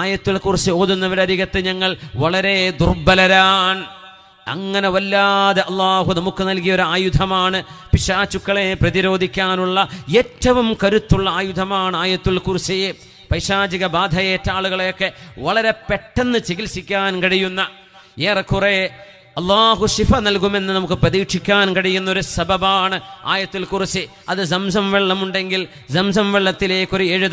ആയത്തുകളെ കുറിച്ച് ഓതുന്നവരരികത്ത് ഞങ്ങൾ വളരെ ദുർബലരാണ്. അങ്ങനെ വല്ലാതെ അള്ളാഹു നമുക്ക് നൽകിയ ഒരു ആയുധമാണ്. പിശാചുക്കളെ പ്രതിരോധിക്കാനുള്ള ഏറ്റവും കരുത്തുള്ള ആയുധമാണ് ആയത്തുൽ കുർസിയെ പൈശാചിക ബാധയേറ്റ ആളുകളെയൊക്കെ വളരെ പെട്ടെന്ന് ചികിത്സിക്കാൻ കഴിയുന്ന ഏറെക്കുറെ അള്ളാഹു ഷിഫ നൽകുമെന്ന് നമുക്ക് പ്രതീക്ഷിക്കാൻ കഴിയുന്ന ഒരു സബബാണ് ആയത്തിൽ കുറിച്ച് അത് സംസം വെള്ളമുണ്ടെങ്കിൽ സംസം വെള്ളത്തിലേക്കൊരു ഏഴ്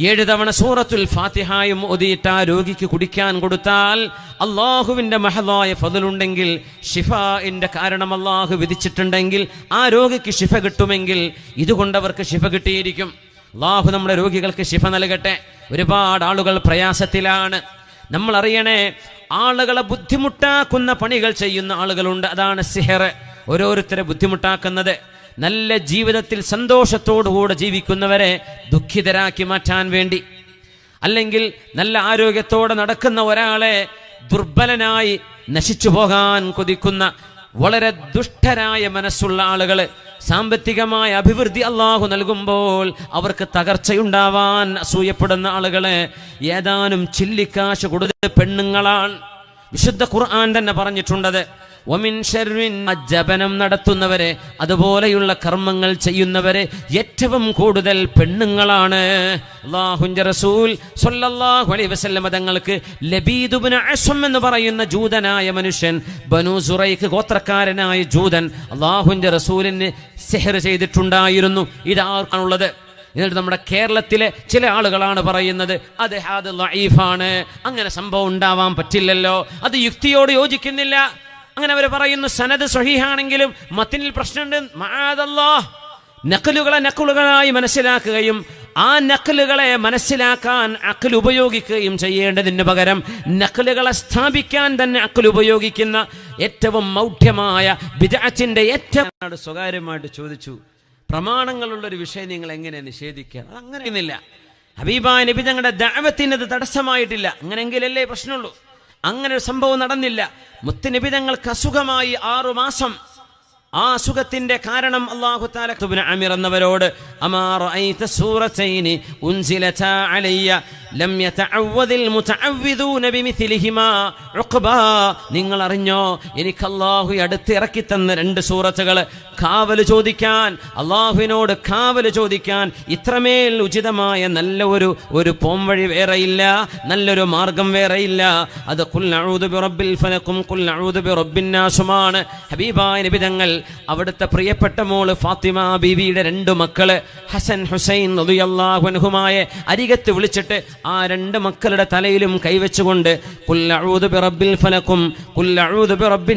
ഏഴ് തവണ സൂറത്തുൽ ഫാത്തിഹായും ഒതിയിട്ട് ആ രോഗിക്ക് കുടിക്കാൻ കൊടുത്താൽ അള്ളാഹുവിന്റെ മഹലായ ഷിഫ ഷിഫാന്റെ കാരണം അള്ളാഹു വിധിച്ചിട്ടുണ്ടെങ്കിൽ ആ രോഗിക്ക് ഷിഫ കിട്ടുമെങ്കിൽ ഇതുകൊണ്ട് അവർക്ക് ഷിഫ കിട്ടിയിരിക്കും. അള്ളാഹു നമ്മുടെ രോഗികൾക്ക് ഷിഫ നൽകട്ടെ. ഒരുപാട് ആളുകൾ പ്രയാസത്തിലാണ്. നമ്മൾ അറിയണേ ആളുകളെ ബുദ്ധിമുട്ടാക്കുന്ന പണികൾ ചെയ്യുന്ന ആളുകളുണ്ട്. അതാണ് സിഹർ ഓരോരുത്തരെ ബുദ്ധിമുട്ടാക്കുന്നത്. നല്ല ജീവിതത്തിൽ സന്തോഷത്തോടുകൂടെ ജീവിക്കുന്നവരെ ദുഃഖിതരാക്കി മാറ്റാൻ വേണ്ടി. അല്ലെങ്കിൽ നല്ല ആരോഗ്യത്തോടെ നടക്കുന്ന ഒരാളെ ദുർബലനായി നശിച്ചു പോകാൻ കൊതിക്കുന്ന വളരെ ദുഷ്ടരായ മനസ്സുള്ള ആളുകൾ സാമ്പത്തികമായ അഭിവൃദ്ധി അള്ളാഹു നൽകുമ്പോൾ അവർക്ക് തകർച്ചയുണ്ടാവാൻ അസൂയപ്പെടുന്ന ആളുകളെ ഏതാനും ചില്ലിക്കാശ് കൊടുത്ത പെണ്ണുങ്ങളാണ്. വിശുദ്ധ ഖുർആൻ തന്നെ പറഞ്ഞിട്ടുണ്ടത്. ഒമിൻ ജപനം നടത്തുന്നവരെ അതുപോലെയുള്ള കർമ്മങ്ങൾ ചെയ്യുന്നവരെ ഏറ്റവും കൂടുതൽ പെണ്ണുങ്ങളാണ്. അള്ളാഹുന്റെ റസൂൽ തങ്ങൾക്ക് എന്ന് പറയുന്ന ജൂതനായ മനുഷ്യൻ ബനു സുറൈക്ക് ഗോത്രക്കാരനായ ജൂതൻ അള്ളാഹുന്റെ റസൂലിന് സെഹർ ചെയ്തിട്ടുണ്ടായിരുന്നു. ഇതാർക്കാണുള്ളത് എന്നിട്ട് നമ്മുടെ കേരളത്തിലെ ചില ആളുകളാണ് പറയുന്നത് അത് ഹാദ് ലൈഫാണ് അങ്ങനെ സംഭവം ഉണ്ടാവാൻ പറ്റില്ലല്ലോ. അത് യുക്തിയോട് യോജിക്കുന്നില്ല. അങ്ങനെ അവർ പറയുന്നു സനദ് സഹിഹാണെങ്കിലും മത്തിനിൽ പ്രശ്നമുണ്ട്. മാതല്ലോ നക്കലുകളെ നക്കലുകളായി മനസ്സിലാക്കുകയും ആ നക്കലുകളെ മനസ്സിലാക്കാൻ അക്കൽ ഉപയോഗിക്കുകയും ചെയ്യേണ്ടതിന് പകരം നക്കലുകളെ സ്ഥാപിക്കാൻ തന്നെ അക്കൽ ഉപയോഗിക്കുന്ന ഏറ്റവും മൗഢ്യമായ ബിജാച്ചിന്റെ ഏറ്റവും സ്വകാര്യമായിട്ട് ചോദിച്ചു പ്രമാണങ്ങളുള്ള ഒരു വിഷയം നിങ്ങൾ എങ്ങനെ നിഷേധിക്കുക അങ്ങനെയൊന്നുമില്ല ഹബീബ നബി തങ്ങളുടെ ദാവത്തിന് അത് തടസ്സമായിട്ടില്ല. അങ്ങനെയെങ്കിലല്ലേ പ്രശ്നമുള്ളൂ. അങ്ങനെ ഒരു സംഭവം നടന്നില്ല. മുത്തുനബി തങ്ങൾക്ക് അസുഖമായി ആറു മാസം. ആ അസുഖത്തിന്റെ കാരണം അള്ളാഹു തആല തുബ്ന അമീർ എന്നവരോട് അമാ റഅയ്ത സൂറത്തൈനി ഉൻസിലത അലയ്യ ലം യതഅവദിൽ മുതഅവ്വിദൂന ബിമിഥ്ലിഹിമാ. ഉഖബ നിങ്ങൾ അറിഞ്ഞോ എനിക്ക് അല്ലാഹു അടുത്ത് ഇറക്കി തന്ന രണ്ട് സൂറത്തുകൾ കാവൽ ചോദിക്കാൻ അള്ളാഹുവിനോട് കാവൽ ചോദിക്കാൻ ഇത്രമേൽ ഉചിതമായ നല്ല ഒരു ഒരു പോംവഴി വേറെയില്ല നല്ലൊരു മാർഗം വേറെയില്ല. അത് ബിറബ്ബിൽ ഫലക്കും കുൽ അഊദു ബിറബ്ബിൻ നാസുമാണ്. ഹബീബായ നബി തങ്ങൾ അവിടുത്തെ പ്രിയപ്പെട്ട മോൾ ഫാത്തിമ ബീവിയുടെ രണ്ട് മക്കൾ ഹസൻ ഹുസൈൻ റളിയല്ലാഹു അൻഹുമായ അരികത്ത് വിളിച്ചിട്ട് ആ രണ്ട് മക്കളുടെ തലയിലും കൈവച്ചുകൊണ്ട് ബിറബ്ബിൽ ഫലക്കും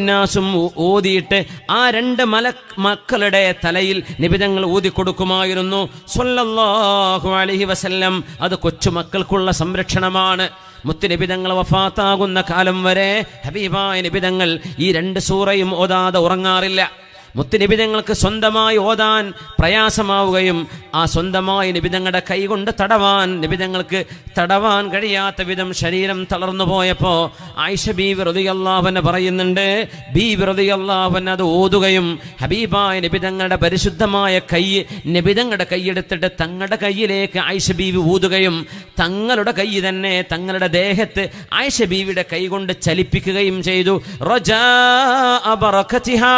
നാസും ഓതിയിട്ട് ആ രണ്ട് മല മക്കളുടെ തലയിൽ നിബിതങ്ങൾ ഊതിക്കൊടുക്കുമായിരുന്നു സ്വല്ലല്ലാഹു അലൈഹി വസല്ലം. അത് കൊച്ചുമക്കൾക്കുള്ള സംരക്ഷണമാണ്. മുത്തുനിബിതങ്ങൾ വഫാത്താകുന്ന കാലം വരെ ഹബീബായ നിബിതങ്ങൾ ഈ രണ്ട് സൂറയും ഓതാതെ ഉറങ്ങാറില്ല. മുത്തുനിബിതങ്ങൾക്ക് സ്വന്തമായി ഓതാൻ പ്രയാസമാവുകയും ആ സ്വന്തമായി നിബിതങ്ങളുടെ കൈകൊണ്ട് തടവാൻ നിബിതങ്ങൾക്ക് തടവാൻ കഴിയാത്ത വിധം ശരീരം തളർന്നു പോയപ്പോ ആയിഷ ബി വെറുതിയല്ലാവനെ പറയുന്നുണ്ട് ബി വെറുതിയല്ലാവൻ അത് ഓതുകയും ഹബീബായ നിബിതങ്ങളുടെ പരിശുദ്ധമായ കൈ നിബിതങ്ങളുടെ കൈയെടുത്തിട്ട് തങ്ങളുടെ കയ്യിലേക്ക് ആയിഷ ബീവി ഊതുകയും തങ്ങളുടെ കൈ തന്നെ തങ്ങളുടെ ദേഹത്ത് ആയിഷ ബീവിയുടെ കൈകൊണ്ട് ചലിപ്പിക്കുകയും ചെയ്തു. റജാ ബറക്കത്തിഹാ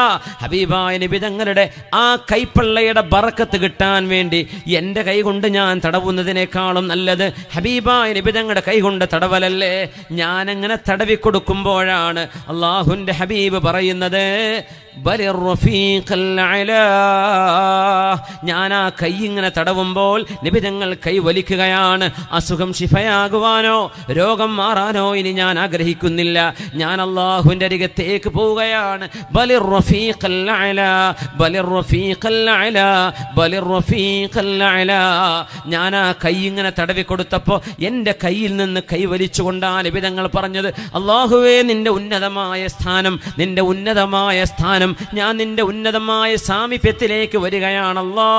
ഹബീബായ നബി തങ്ങളുടെ ആ കൈപ്പള്ളയുടെ ബറക്കത്ത് കിട്ടാൻ വേണ്ടി എന്റെ കൈ കൊണ്ട് ഞാൻ തടവുന്നതിനേക്കാളും നല്ലത് ഹബീബായ നബി തങ്ങളുടെ കൈ കൊണ്ട് തടവലല്ലേ ഞാനങ്ങനെ തടവി കൊടുക്കുമ്പോഴാണ് അള്ളാഹുന്റെ ഹബീബ് പറയുന്നത്. ഞാൻ ആ കൈ ഇങ്ങനെ തടവുമ്പോൾ നിബിതങ്ങൾ കൈ വലിക്കുകയാണ്. അസുഖം ശിഫയാകുവാനോ രോഗം മാറാനോ ഇനി ഞാൻ ആഗ്രഹിക്കുന്നില്ല. ഞാൻ അള്ളാഹുവിന്റെ അരികത്തേക്ക് പോവുകയാണ്. ഞാൻ ആ കൈ ഇങ്ങനെ തടവി കൊടുത്തപ്പോൾ എന്റെ കയ്യിൽ നിന്ന് കൈ വലിച്ചുകൊണ്ടാണ് നിബിതങ്ങൾ പറഞ്ഞത്. അള്ളാഹുവേ നിന്റെ ഉന്നതമായ സ്ഥാനം നിന്റെ ഉന്നതമായ സ്ഥാനം അവസാനം ഞാൻ നിന്റെ ഉന്നതമായ സാമീപ്യത്തിലേക്ക് വരികയാണല്ലോ.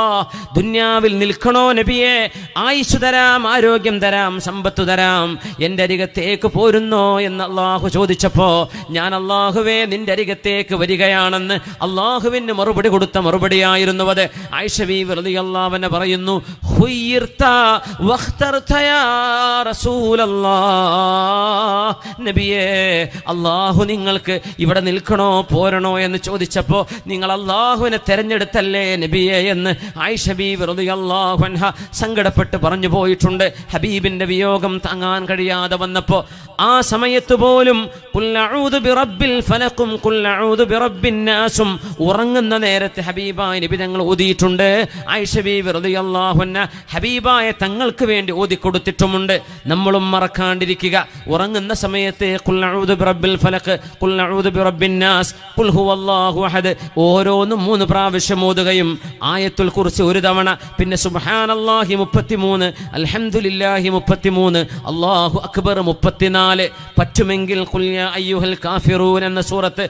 ദുന്യാവിൽ നിൽക്കണോ നബിയെ? ആയുസ് തരാം ആരോഗ്യം തരാം സമ്പത്ത് തരാം. എന്റെ അരികത്തേക്ക് പോരുന്നോ എന്ന് അള്ളാഹു ചോദിച്ചപ്പോൾ ഞാൻ അള്ളാഹുവേ നിന്റെ അരികത്തേക്ക് വരികയാണെന്ന് അള്ളാഹുവിന് മറുപടി കൊടുത്ത മറുപടിയായിരുന്നു അത്. ആയിഷബി വെറുതെ അള്ളാവനെ പറയുന്നു. നബിയേ അള്ളാഹു നിങ്ങൾക്ക് ഇവിടെ നിൽക്കണോ പോരണോ എന്ന് ചോദിച്ചപ്പോ നിങ്ങൾ അള്ളാഹുവിനെ തെരഞ്ഞെടുത്തല്ലേ നബിയെ? എന്ന് ആയിഷ ബീബി സങ്കടപ്പെട്ട് പറഞ്ഞു പോയിട്ടുണ്ട്. ഹബീബിന്റെ വിയോഗം താങ്ങാൻ കഴിയാതെ വന്നപ്പോ ആ സമയത്ത് പോലും "ഖുൽ അഊദു ബിറബ്ബിൽ ഫലഖും ഖുൽ അഊദു ബിറബ്ബിൻ നാസും ഉറങ്ങുന്ന നേരത്തെ ഹബീബായ നബി തങ്ങൾ ഓതിയിട്ടുണ്ട് ആയിഷ ബീബി അൻഹ ഹബീബായ തങ്ങൾക്ക് വേണ്ടി ഓതി കൊടുത്തിട്ടുമുണ്ട് നമ്മളും മറക്കാണ്ടിരിക്കുക. ഉറങ്ങുന്ന സമയത്ത് "ഖുൽ അഊദു ബിറബ്ബിൽ ഫലഖ് ഖുൽ അഊദു ബിറബ്ബിൻ നാസ് അഹദ് ഓരോന്നും മൂന്ന് പ്രാവശ്യം ഓതുകയും ആയത്തുൽ കുറിച്ച് ഒരു തവണ. പിന്നെ സുബാൻ അള്ളാഹി മുപ്പത്തിമൂന്ന് അലഹമുല്ലാഹി മുപ്പത്തിമൂന്ന് അള്ളാഹു അക്ബർ മുപ്പത്തിനാല്. പറ്റുമെങ്കിൽ അയ്യുഹൽ കാഫിറൂൻ എന്ന സൂറത്ത്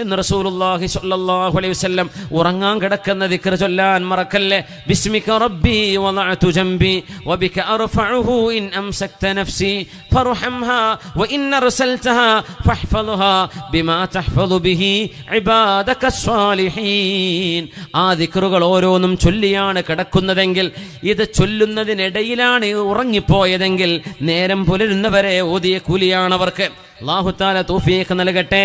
എന്ന് റസൂലുള്ളാഹി സ്വല്ലല്ലാഹു അലൈഹി വസല്ലം ഉറങ്ങാൻ കിടക്കുന്ന ദിക്ർ ചൊല്ലാൻ മറക്കല്ലേ? ബിസ്മിക റബ്ബി വദഅതു ജംബി വബിക അർഫഉഹു ഇൻ അംസക്ത നഫ്സി ഫർഹംഹാ വഇൻ അർസൽതഹാ ഫഹ്ഫളഹാ ബിമാ തഹ്ഫദു ബിഹി ഇബാദക സ്വാലിഹീൻ. ആ ദിക്റുകൾ ഓരോന്നും ചൊല്ലിയാണ് കിടക്കുന്നതെങ്കിൽ ഇത് ചൊല്ലുന്നതിനിടയിലാണ് ഉറങ്ങിപ്പോയതെങ്കിൽ നേരം പുലരുന്നവരെ ഓതിയ കൂലിയാണ് അവർക്ക് അള്ളാഹുത്താല തൗഫീഖ് നൽകട്ടെ.